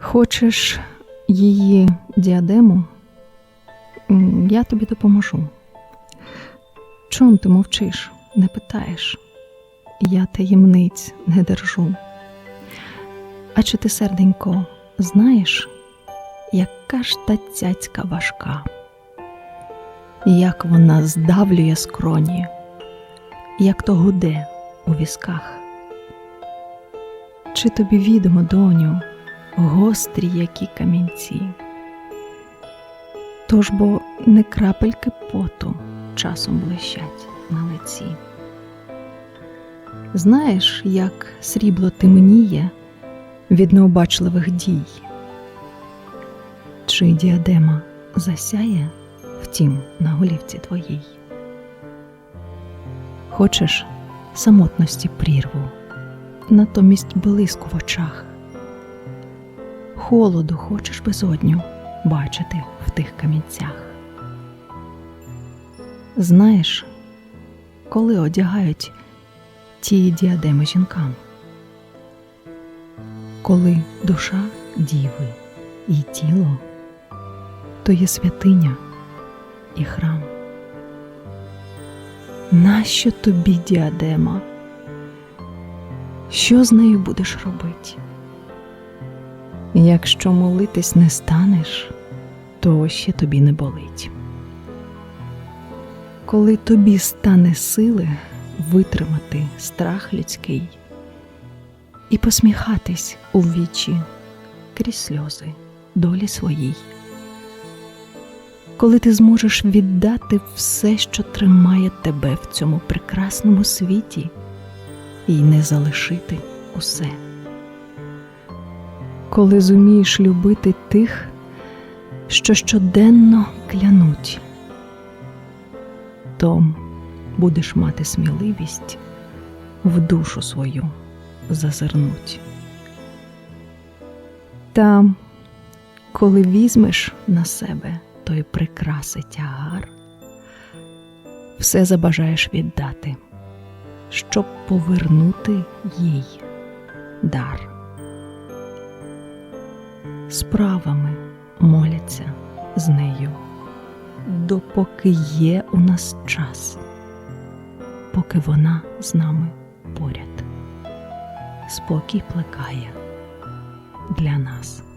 Хочеш її діадему? Я тобі допоможу. Чом ти мовчиш, не питаєш? Я таємниць не держу. А чи ти, серденько, знаєш, яка ж та цяцька важка? Як вона здавлює скроні, як то гуде у візках? Чи тобі відомо, доню, гострі які камінці? Тож бо не крапельки поту часом блищать на лиці. Знаєш, як срібло темніє від необачливих дій? Чи діадема засяє, втім, на голівці твоїй? Хочеш самотності прірву, натомість блиску в очах? Холоду хочеш безодню бачити в тих камінцях? Знаєш, коли одягають ті діадеми жінкам? Коли душа діви і тіло, то є святиня і храм. Нащо тобі діадема? Що з нею будеш робити? Якщо молитись не станеш, то ще тобі не болить. Коли тобі стане сили витримати страх людський і посміхатись у вічі крізь сльози долі своїй, коли ти зможеш віддати все, що тримає тебе в цьому прекрасному світі, і не залишити усе, коли зумієш любити тих, що щоденно клянуть, то будеш мати сміливість в душу свою зазирнуть. Та коли візьмеш на себе той прекраси тягар, все забажаєш віддати, щоб повернути їй дар. Справами моляться з нею, допоки є у нас час, поки вона з нами поряд, спокій плекає для нас.